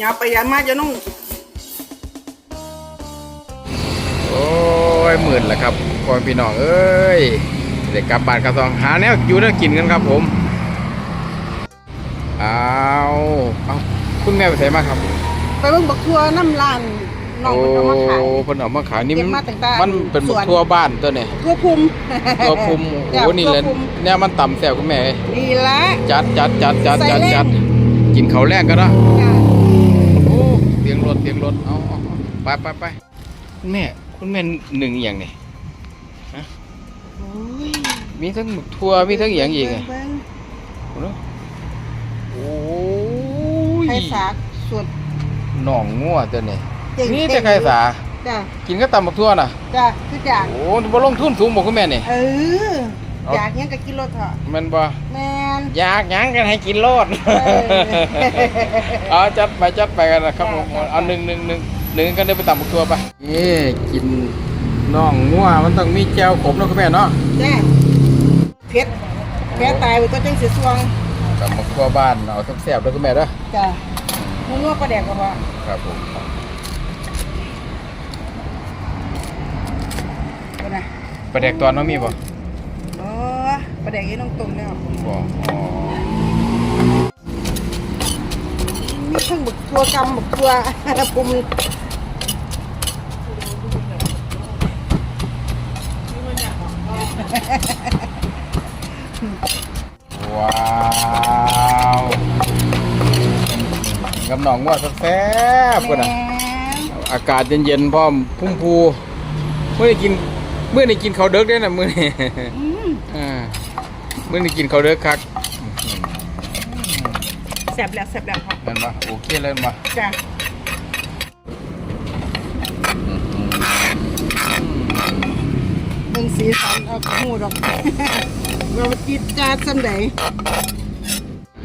ยาวไปยาวมาจะน้องโอ้ยหมื่นแล้วครับพ่อแม่พี่น้องเอ้ยเด็กกลับบ้านกลับซองหาแนวอยู่แนวกินกันครับผมเอาเอาคุณแม่ไปใส่มาครับไปเบิ่งบักทัวน้ำลานน้องมันเอามาขายโอ้เพิ่นเอามาขายนี่เก็มันบมาตั้งแต่มันเป็นสวนทั่วบ้านตัวนี่ทั่วภูมิ ตัวคุมโอ้จ้ะนี่แหละทั่วภูมิเนี่ยมันต่ำแซ่บคุณแม่เอ้ยนี่ละ จัดจัดจัดจัดใส่จัดแรง จัดกินข้าวแรกกันเนาะ จ้ะโอ้ เตียงรถเตียงรถเอาเอาเอาไปไปไปคุณแม่คุณแม่หนึ่งอหย่างนี่โอ้ยมีทั้งหมึกทั่วมีทั้งอหย่างอีกไงเบิ่งโอ้ยไข่สากสดหน่องงัวตัวนี่เจ๋งนี่เจ๋แต่งไข่สาจ้ะกินก็ตำบักทั่วน่ะจ้ะทุกอย่างโอ้บ่ลงทุนสูงบ่คุณแม่นี่เออ เอาอยากหยังก็กินรถเถอะแม่นบ่แม่นอยากหยังกันให้กินโลดเออ เอาจัดไปจัดไปกันนะครับผมจ้ะเอาหนึ่งหนึ่งหนึ่งหนึ่งกันเดินไปตำบักทั่วไปนี่กินน่องงัวมันต้องมีแจ่วขมเนาะคุณแม่เนาะจ้ะเพชรแพ้ตายไปตัวจังสิสวงตำบักทั่วบ้านเอาแซ่บๆเด้อคุณแม่เด้อจ้ะนัวๆปลาแดกก็พอครับผมเอานะปลาแดกตอนน้องมีบ่อ๋อ ปลาแดกยี่น้องตุ่มแล้วบ่อ๋อมีทั้งบักทัวกำบักทัวปุ่มว้าวกับหนองว่าแซ่บๆแหพุ่นน่ะมอากาศเย็นๆพร้อมพุ่งพูเมื่อนี้กินเมื่อนี้กินข้าวเด็กได้น่ะมื้อนี้อืมอ่า มื้อนี้กินข้าวเด็กคักแซ่บแล้วแซ่บแล้วครับนั่นบ่โอเคเลยบ่จ้ะเบิ่งสีสันเอาหูดอกเราจิตจาดสำใด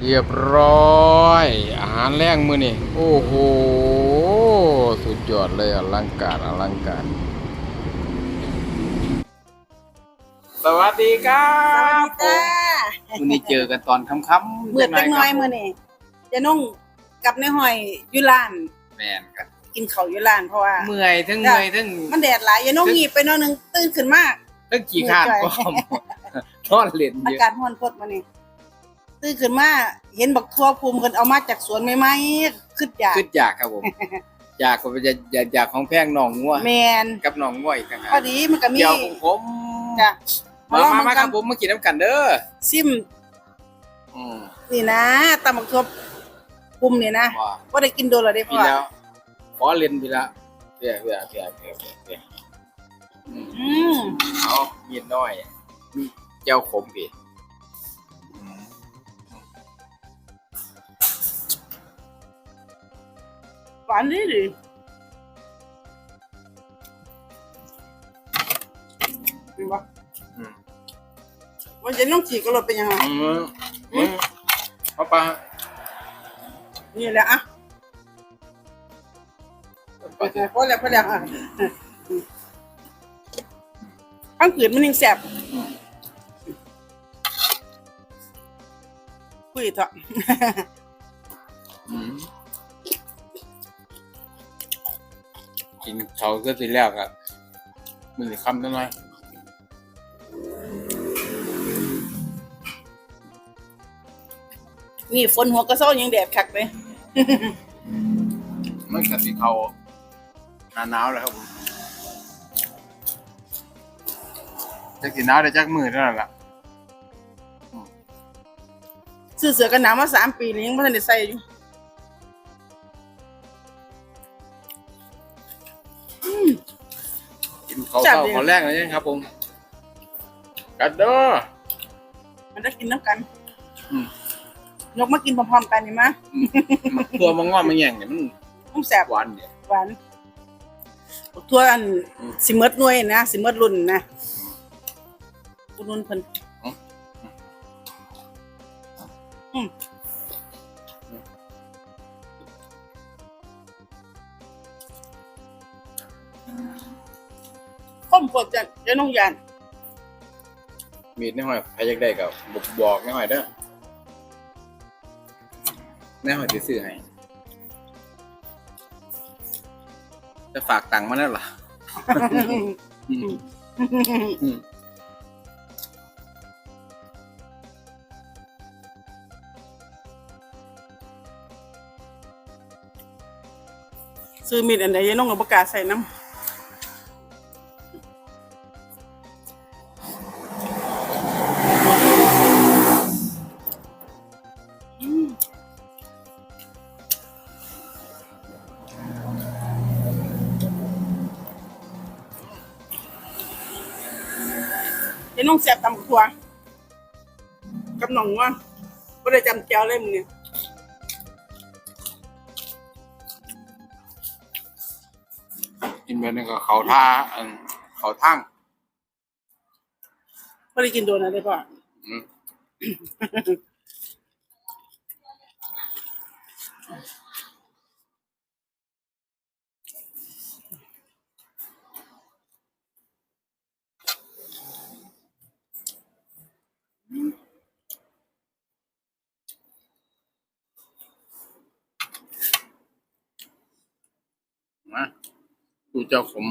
เรียบร้อย อาหารแรงมื้อนี้โอ้โห สุดยอดเลยอลังการอลังการ วัสดีครัสวัสบดีจ้าวันนี้เจอกันตอนค่ำๆเมื่อจักหน้อยมื้อนี้จะนุ่งกับในหอยอยู่ร้านแม่นครับกินข้าวอยู่ร้านเพราะว่าเมื่อยทั้งเมื่อยทั้งมันแดดหลายอย่าน้องหยีบไปหน้อยหนึงตื่นขึ้นมาทั้งขี้ข้านเมื่อยพร้อมนอนเล่นอาเยอะกาศร้อนพดมานี่ตื่นขึ้นมาเห็นบักทั่วภูมิเพิ่นเอามาจากสวนใหม่ๆขึ้นอยากขึ้นอยากครับผม อยากผมจะอยากอยากของแพงหนองงัวแมนกับหนองงัวอีกต่างหากพอดีมันก็มีเดี๋ยวของผมจ้ะ มาลองมามามันคกัรันบผมมากินน้ำกันเด้อซิมอืมนี่นะตำบักทั่วภูมินี่นะว่าบ่ได้กินโดนแล้วเด้พี่พ่อแล้วขอเรียนพี่ละเพี่ยเพี่ยเพี่ยเพี่ยเพี่ยเพี่ยอืมอืมเอามีดน้อยมีเจ้าขมพี่อืมหวานดีดิ อืมมันจะน้องฉีกก็รถเป็นยังไงอืมอืมป้าป้านี่แหละอะป้าโอเคพอแล้วพอแล้วอะข้างขืนมันยังแสบคุยเถอะอืมกินเขาก็ทีแรกอะมือคำนิดหน่อย นี่ฝนหัวกระเซ้ายังแดดคักเลยมันกะสิเขาหนาหนาวเลยครับผมจักสิหนาวได้จักมือเท่านั้นล่ะซื้อเสือกันหนาวมาสามปีแล้วยังไม่ทันได้ใส่อยู่กินเขาวเช้าเขาวแรกเลยยังครับผมกัดเด้อมันได้กินน้ำกัน อืม ยกมากินพร้อมๆกันนี่มะอืมมันตัวมันงอมมันแย่งเนี่ยมันมันแสบหวานเนี่ยหวานทั่วอันอืมสิเมดหน่วยนะสิเมดรุ่นนะอุดหนุนเพิ่นอืมอืมข้มปวดจัดเดี๋ยวน้องยานมีดในหอยใครอยากได้ก็บอกบอกในหอยเด้อใน่หอยไปซื้อให้จะฝากตังค์มาแล้วหรอซื้อมีดอันใดยังน้องกับประกล้ใส่น้ำ ยายน้องแสบตำบักทัวกับหนองว่าไม่ได้จำเจ้าเลยมึงเนี่ยกินไปนี่ก็เขาท่าอันเขาทั้งไม่ได้กินโดนอะไรป่ะอืม มาดูเจ้าขม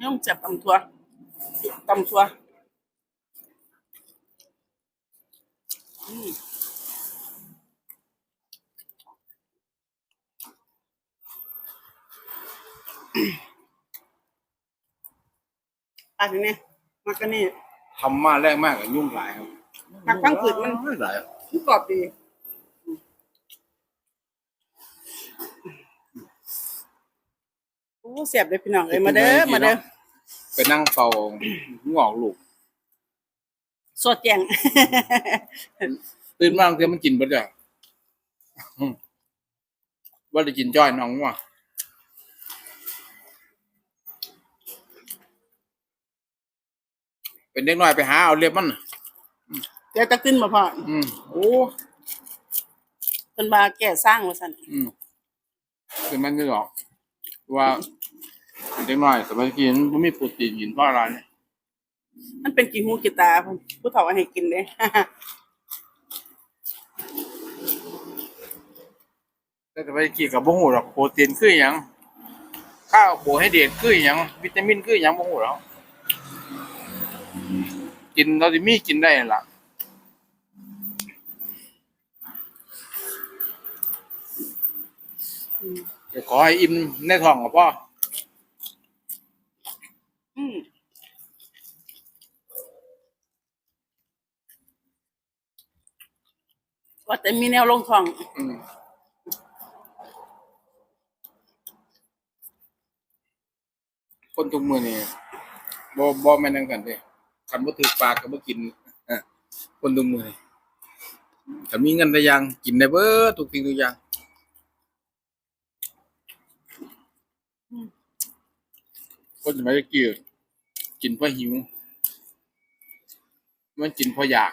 น้องจับตำทัวตำทัวอืมอะทีนี้มากันนี่ทำมาแรกมากกับยุ่งหลายครับผักพังผืดมันหลายมันกรอบดี โอ้เสียบเลยพี่น้องเลยมาเด้อมาเด้อไปนั่งเฝ้างอกลูกสดแจงตื่นมาเทียมันกินเบ่ได้อืมว่าได้กินจ้อยน้องว่ะเป็นเด็กน้อยไปหาเอาเล็บมันน่ะเดี๋ยวจะขึ้นมาพออืมโอ้เป็นมาแก่สร้างมาสั่นอืมคือมันก็หรอก ว่าเด็กน้อยสมัยกินมันมีโปรตีนกินเพราะอะไรเนี่ยมันเป็นกี่หูกี่ตาพุ่นผู้เฒ่าเอาให้กินเลย แต่สมัยกินกับบ่ฮู้หรอกโปรตีนคือหยังข้าวโบให้เดทคือหยังวิตามินคือหยังบ่ฮู้หรอกกินเราสิมีกินได้นั่นล่ะ ก็ ขอให้อิ่มในท้องกับพ่ออืมว่าแต่มีแนวลงทอง อืมคนทุกมือนี่บ่บ่แม่นจังกันเด้คันบ่ถือปากก็บ่กินเอ้อคนทุกมือนี่ถ้ามีเงินได้อย่างกินได้เบิดทุกสิ่งทุกอย่าง คนสมัยตะกี้กินเพราะหิว มันกินเพราะอยาก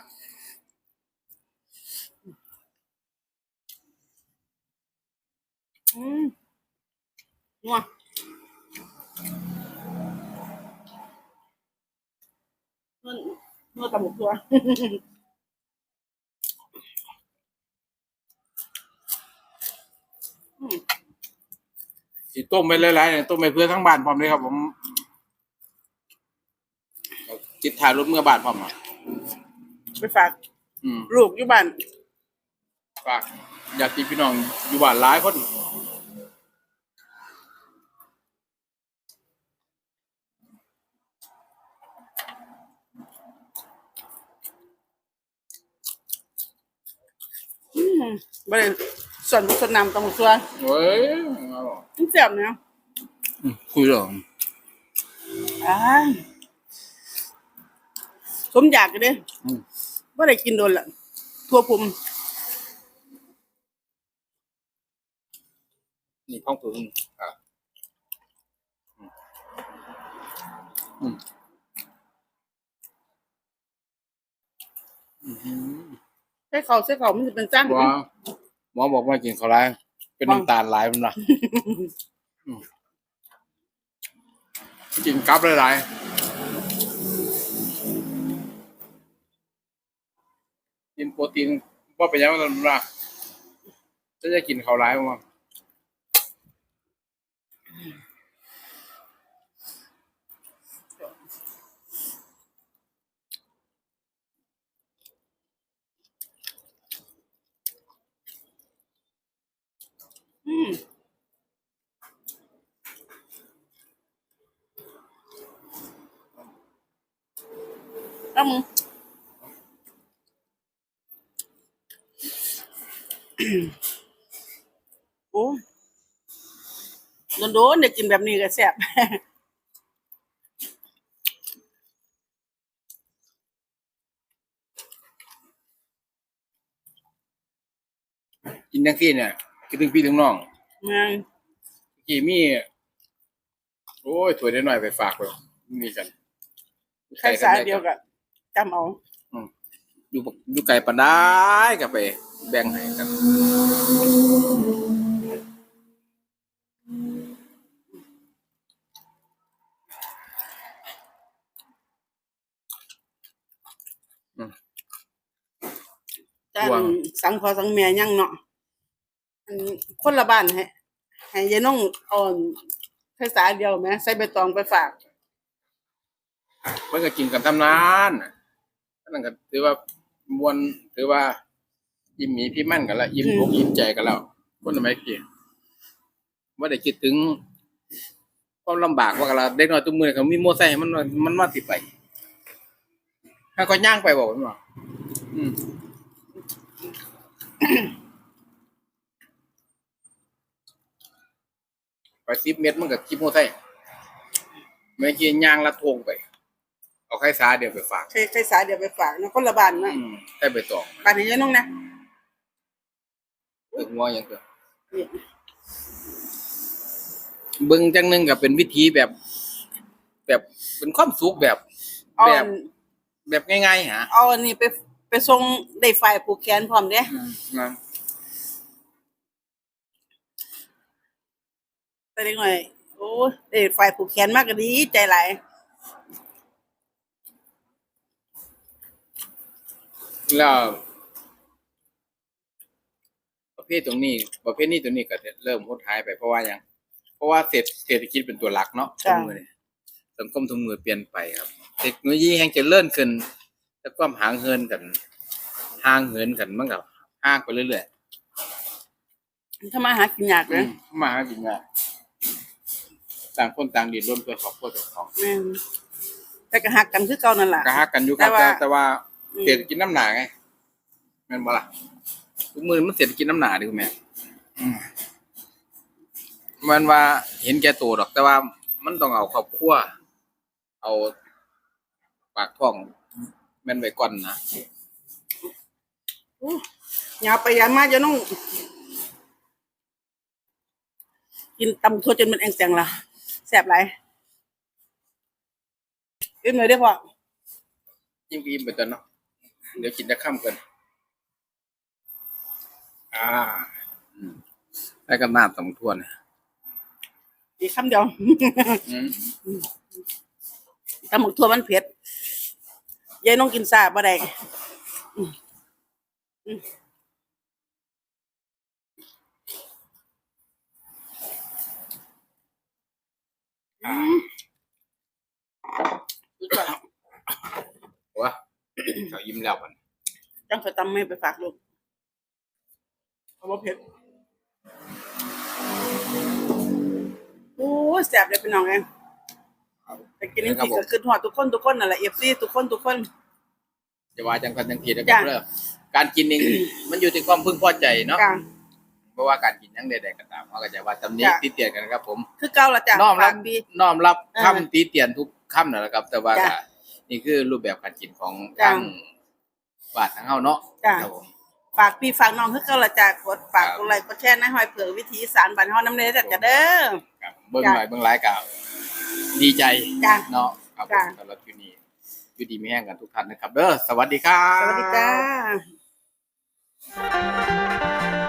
อืมนัวนัวนัวตำหมกตัวอืมสิต้มไปหลายๆเนี่ยต้มไปเพื่อทั้งบ้านพร้อมเลยครับผม จิตถ่ายรถเมื่อบ้านพร้อมอะไปฝากอืมลูกอยู่บ้านฝากอยากกินพี่น้องอยู่บ้านหลายคนอืมบ่ได้ส่วนผสมน้ำตำหมกตัวเว้ยเอาหรอมันแซ่บนะอืมคุยเหรออ่า สมอยากกันเด้อืม ว่าได้กินโดนละทั่วภูมินี่ข้องตัวนึงอะอืมอืมอืมใส่เขาใส่เขามันจะเป็นจ้างหมอหมอบอกว่ากินข้าวไราย เป็นน้ำตาลหลายมันนะอืมกินกับหลายๆ กินว่าไปยังว่าตอนว่าจะจะกินเขาร้ายมั้งอืมแล้วมึง โอ้โดนๆเด็กกินแบบนี้ก็แซ่บกินจังซี่เนี่ยคิดถึงพี่ถึงน้องแม่งกี่มี โอ้ยถวยได้หน่อยไปฝากเลยมีกันใครสายเดียวกับจำเอา อยู่บักอยู่ไก่ปานได้ก็ไป แบ่งให้กันจานว่างสังพอสังแม่ยังเนาะอันคนละบ้านให้ให้ยายน้องเอ่อนใครสายเดียวแหมใส่ใบตองไปฝากมันก็กินกันทำนานน่ะนั่นก็ถือว่ามวนถือว่า ยิ้มหมีพี่มั่นกันแล้วยิ้มอกยิ้มใจกันแล้วคนทำไมกี่ว่าได้คิดถึงความลำบากว่ากันละเด็กน้อยตุ้มมือเขามีโมอไซค์มันมันมาติดไปถ้าก็ย่างไปบอกมันว่าอืมไปสิบเมตรมันก็ขี่โมอไซค์ไม่ขี่ย่างละทงไป เอาไข่สาเดี๋ยวไปฝากใครใครสายเดียวไปฝากเนาะคนละบ้านนะอืมได้ไปตอง บ้านให้ยายน้องนะ ตึกงัวอย่างเกิดนี่เบิ่งจังหนึงก็เป็นวิธีแบบ แบบเป็นความสุขแบบ เอาแบบ แบบง่ายๆฮะเอาอันนี้ไปไปส่งได้ฝ่ายผูกแขนพร้อมเด้อืมนะไปได้หน่อยโอ้ยได้ฝ่ายผูกแขนมากก็ดีใจหลายแล้วประเภทตรงนี้ ประเภทนี้ตรงนี้ก็จะเริ่มหดหายไปเพราะว่าหยัง เพราะว่าเศรษฐเศรษฐกิจเป็นตัวหลักเนาะทุกมือนี้สังคมทุกมือเปลี่ยนไปครับ เทคโนโลยีแห่งเจริญขึ้นแต่ความห่างเหินกันห่างเหินกันมันก็ห่างไปเรื่อยๆถ้ามาหากินยากอืนะมมาหากินง่ายต่างคนต่างดิ้นรนเพื่อครอบครัวเจ้าของแม่นแต่ก็หักกันคือเก่านั่นล่ะก็ฮักกันอยู่ครับแต่ว่าแต่แต่ว่าอืมเศรษฐกิจน้ำหนาไงแม่นบ่ล่ะ ทุกมือมันเศรษฐกิจน้ำหนาดิคุณแม่อืมมันว่าเห็นแก่ตัวดอก แต่ว่ามันต้องเอาครอบครัวเอาปากท้องแม่นไว้ก่อนนะยาวไปยาวมาจะต้องกินตำทั่วจนมันแองแสงละแสบหลายอิ่มเลยได้อพ่อยิ่งอิ่มไปตอนเนาะเดี๋ยวกินจะค่ำกัน อ่าอืมแล้วก็น้ำสำทวนเนี่ยอีกคำเดียวอืมตำหมกทั่วมันเผ็ดยายน้องกินซาบ่ได้อืมอืมอืมอีกก่อนวะเขายิ้มแล้วมันจังเคยตำไม่ไปฝากลูก เอาบ่เผ็ดโอ้ยแสบเลยพี่น้องเองแต่กินนี่ครับสิผมก็คือหอดทุกคนทุกคนนั่นแหละเอฟซีทุกคนทุกคนจะว่าจังกันจังทีนะครับจ้ะเริ่มการกินเองมันอยู่ที่ความพึงพอใจเนาะกลางเพราะว่าการกินยังใดๆก็ตามเขาก็จะว่าตำหนี้จ้ะติเตียนกันครับผม คือเก่าละจ้ะน้อมรับฝากดีน้อมรับเออคำติเตียนทุกคำนั่นแหละครับ แต่ว่าจ้ะก็นี่คือรูปแบบการกินของจ้ะทางบาททางเฮาเนาะจ้ะครับผม ฝากพี่ฝากน้องคือเขาละจากกดฝากอะไรก็แชร์นะหอยเผื่อวิธีสารบันห้องน้ำเลจัดจะเด้อคบเบิ้งหน่เบิ้งไลฟ์กับดีใจเนาะครับตลอดที่นี่ยู่ดีไม่แห้งกันทุกท่านนะครับเด้อสวัสดีครับ สวัสดีจ้า